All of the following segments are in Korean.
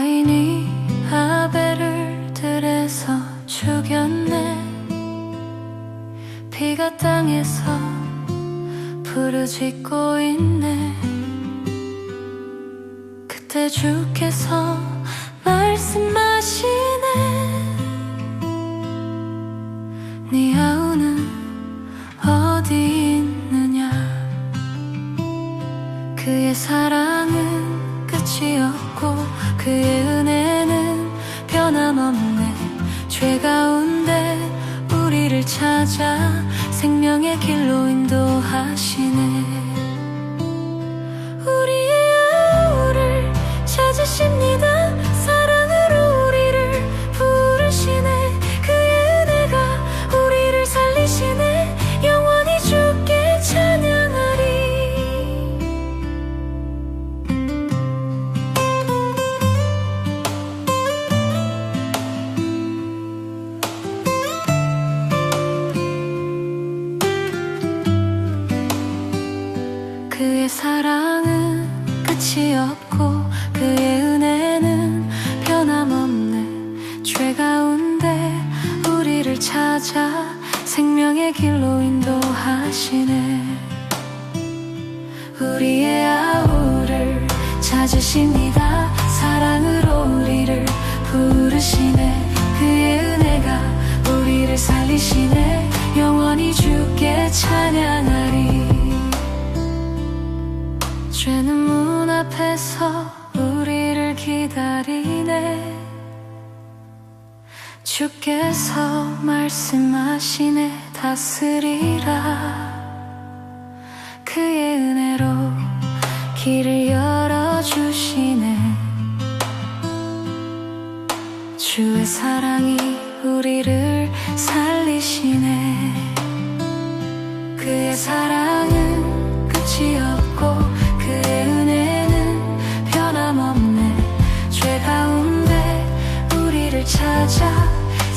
가인이 아벨을 들에서 죽였네. 비가 땅에서 부르짖고 있네. 그때 주께서 말씀하시네. 네 아우는 어디 있느냐? 그의 사랑 그의 은혜는 변함없네. 죄 가운데 우리를 찾아 생명의 길로 인도하시네 그의 사랑은 끝이 없고 그의 은혜는 변함없네 죄 가운데 우리를 찾아 생명의 길로 인도하시네. 우리의 아우를 찾으십니다. 사랑으로 우리를 부르시네. 그의 은혜가 우리를 살리시네. 영원히 주께 찬양하 앞에서 우리를 기다리네. 주께서 말씀하시네. 다스리라. 그의 은혜로 길을 열어주시네. 주의 사랑이 우리를 살리시네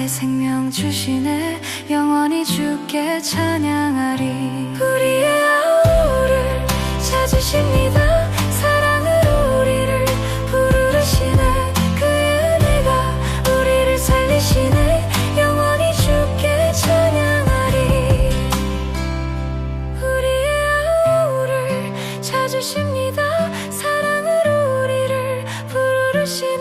새 생명 주시네. 영원히 주께 찬양하리. 우리의 아우를 찾으십니다. 사랑으로 우리를 부르시네. 그의 은혜가 우리를 살리시네. 영원히 주께 찬양하리. 우리의 아우를 찾으십니다. 사랑으로 우리를 부르시네.